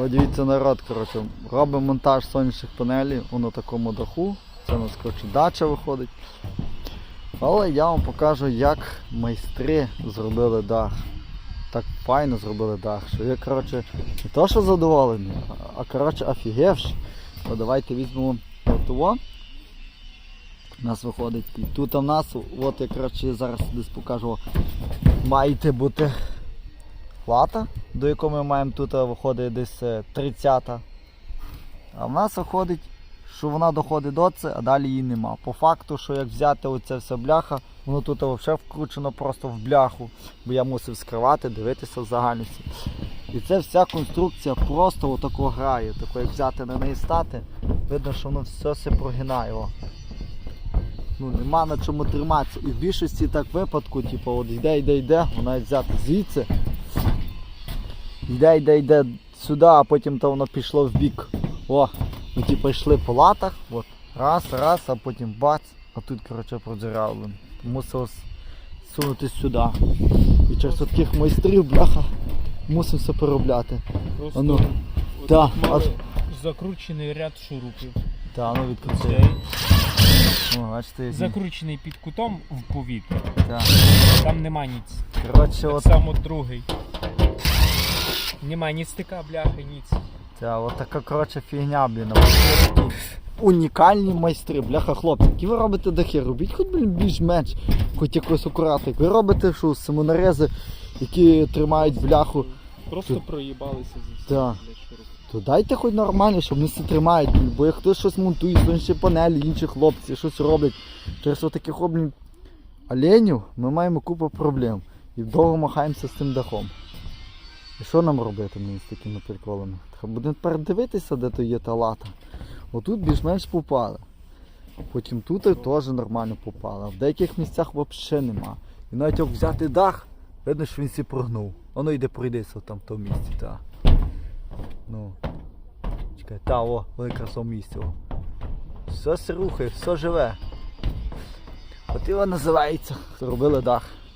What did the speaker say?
О, дивіться народ, коротше, робимо монтаж сонячних панелей у на такому даху. Це у нас коротше, дача виходить. Але я вам покажу, як майстри зробили дах. Так файно зробили дах, що я коротше, не то що задоволений, а, коротше офігевши. То давайте візьмемо отого. У нас виходить. І тут у нас, от я коротше зараз десь покажу, маєте бути плата, до якої ми маємо тут виходить десь е, 30. А в нас виходить, що вона доходить до це, а далі її нема. По факту, що як взяти оце все бляха, воно тут взагалі вкручено просто в бляху, бо я мусив скривати, дивитися в загальності. І це вся конструкція просто отако грає. Тако як взяти на неї стати, видно, що воно все се прогинає. О. Ну, нема на чому триматися. І в більшості так випадку, типу, от йде, йде, йде, вона взяти звідси. Йде, йде, йде сюди, а потім то воно пішло в бік. О, ми типу йшли по латах, от, раз, раз, а потім бац, а тут, коротше, продзиравлено. Мусив сунути сюди. І через таких майстрів, бляха, мусив все переробляти. Просто А ну. от Да, мали аж- закручений ряд шурупів. Та, ну відкрути. Цей О, бачите, які. закручений під кутом в повітря. Та. Там нема ніц. Коротше, Так от, само другий. Нема ні стика, бляхи, ніц. та, от така коротше фігня, блін. Унікальні майстри, бляха хлопці, які ви робите дахи, робіть хоч блін, більш-менш, хоч якось акуратно. Ви робите що, самонарези, які тримають бляху. Просто Тут- проїбалися зі всім. То дайте хоч нормально, щоб вони все тримають, бо як хтось щось монтує, сонячні панелі, інші хлопці щось роблять. Через отаких блін, оленів ми маємо купу проблем. І довго махаємося з цим дахом. І що нам робити мені з такими приколами? Треба буде передивитися, де то є та лата. Отут більш-менш попали. Потім тут теж нормально попали. А в деяких місцях взагалі нема. І навіть як взяти дах, видно, що він всі прогнув. Воно йде пройдеться там в тому місці. Та. Ну. Чекай, та о, якраз у місці. О. Все се рухає, все живе. От його називається. Зробили дах.